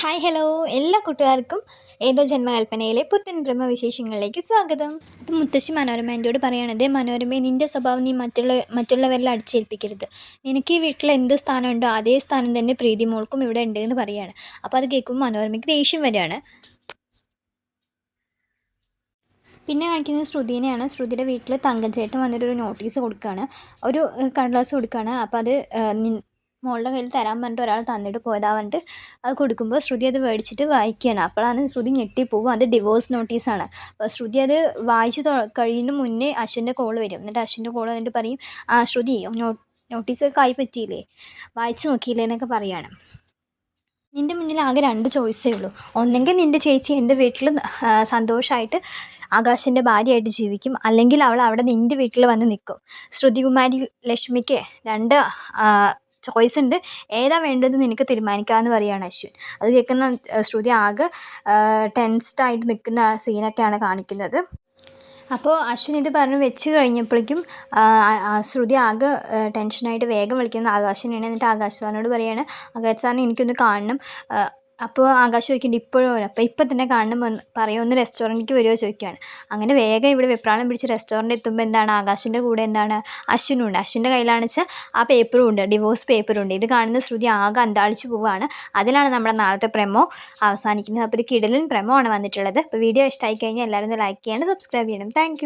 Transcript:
Hi hello എല്ലാ കൂട്ടുകാർക്കും ഏതോ ജന്മകൽപ്പനയിലെ പുത്തൻ ബ്രഹ്മവിശേഷങ്ങളിലേക്ക് സ്വാഗതം. അപ്പം മുത്തശ്ശി മനോരമ എന്റെയോട് പറയണത് മനോരമ നിന്റെ സ്വഭാവം നീ മറ്റുള്ള മറ്റുള്ളവരിൽ അടിച്ചേൽപ്പിക്കരുത്. നിനക്ക് ഈ വീട്ടിൽ എന്ത് സ്ഥാനമുണ്ടോ അതേ സ്ഥാനം തന്നെ പ്രീതി മോൾക്കും ഇവിടെ ഉണ്ട് എന്ന് പറയുകയാണ് അപ്പോൾ അത് കേൾക്കുമ്പോൾ മനോരമയ്ക്ക് ദേഷ്യം വരികയാണ്. പിന്നെ കാണിക്കുന്നത് ശ്രുതിനെയാണ്. ശ്രുതിയുടെ വീട്ടിൽ തങ്കച്ചേട്ടൻ വന്നിട്ടൊരു നോട്ടീസ് കൊടുക്കുകയാണ്. ഒരു കടലാസ് കൊടുക്കുകയാണ്. അപ്പോൾ അത് മോളുടെ കയ്യിൽ തരാൻ പറഞ്ഞിട്ട് ഒരാൾ തന്നിട്ട് പോയതാ പറഞ്ഞിട്ട് അത് കൊടുക്കുമ്പോൾ ശ്രുതി അത് മേടിച്ചിട്ട് വായിക്കുകയാണ്. അപ്പോഴാണ് ശ്രുതി ഞെട്ടിപ്പോവും. അത് ഡിവോഴ്സ് നോട്ടീസാണ് അപ്പോൾ ശ്രുതി അത് വായിച്ച് കഴിയുന്ന മുന്നേ അശ്വിന്റെ കോൾ വരും. എന്നിട്ട് അശ്വിന്റെ കോൾ വന്നിട്ട് പറയും ആ ശ്രുതി നോട്ടീസ് കൈ പറ്റിയില്ലേ? വായിച്ച് നോക്കിയില്ലേ? എന്നൊക്കെ പറയുകയാണ് നിന്റെ മുന്നിൽ ആകെ രണ്ട് ചോയ്സേ ഉള്ളൂ. ഒന്നെങ്കിൽ നിന്റെ ചേച്ചി എന്റെ വീട്ടിൽ സന്തോഷമായിട്ട് ആകാശിന്റെ ഭാര്യയായിട്ട് ജീവിക്കും. അല്ലെങ്കിൽ അവൾ അവിടെ നിന്റെ വീട്ടിൽ വന്ന് നിൽക്കും. ശ്രുതികുമാരി ലക്ഷ്മിക്ക് രണ്ട് ചോയ്സ് ഉണ്ട്. ഏതാ വേണ്ടതെന്ന് നിനക്ക് തീരുമാനിക്കാമെന്ന് പറയുകയാണ് അശ്വിൻ. അത് കേൾക്കുന്ന ശ്രുതി ആകെ ടെൻസ്ഡ് ആയിട്ട് നിൽക്കുന്ന സീനൊക്കെയാണ് കാണിക്കുന്നത്. അപ്പോൾ അശ്വിൻ ഇത് പറഞ്ഞ് വെച്ച് കഴിഞ്ഞപ്പോഴേക്കും ശ്രുതി ആകെ ടെൻഷനായിട്ട് വേഗം വിളിക്കുന്ന ആകാശിനെയാണ് എന്നിട്ട് ആകാശ് സാറിനോട് പറയാണ് ആകാശ് സാറിനെ എനിക്കൊന്ന് കാണണം. അപ്പോൾ ആകാശ് ചോദിക്കുന്നുണ്ട് ഇപ്പോഴും? അപ്പോൾ ഇപ്പം തന്നെ കാണണം പറയുമെന്ന് റെസ്റ്റോറന്റിലേക്ക് വരുമോ ചോദിക്കുകയാണ് അങ്ങനെ വേഗം ഇവിടെ വെപ്രാളം പിടിച്ച് റെസ്റ്റോറന്റ് എത്തുമ്പോൾ എന്താണ്? ആകാശിന്റെ കൂടെ എന്താണ്? അശ്വിനും ഉണ്ട് അശ്വിന്റെ കയ്യിലാണെന്ന് വെച്ചാൽ ആ പേപ്പറും ഉണ്ട് ഡിവോഴ്സ് പേപ്പറുണ്ട് ഇത് കാണുന്ന ശ്രുതി ആകെ അന്താളിച്ച് പോവുകയാണ്. അതിലാണ് നമ്മുടെ നാളത്തെ പ്രമോ അവസാനിക്കുന്നത്. അപ്പോൾ ഒരു കിടലൻ പ്രമോ ആണ് വന്നിട്ടുള്ളത്. അപ്പോൾ വീഡിയോ ഇഷ്ടമായി കഴിഞ്ഞാൽ എല്ലാവരും ഒന്ന് ലൈക്ക് ചെയ്യണം സബ്സ്ക്രൈബ് ചെയ്യണം. താങ്ക്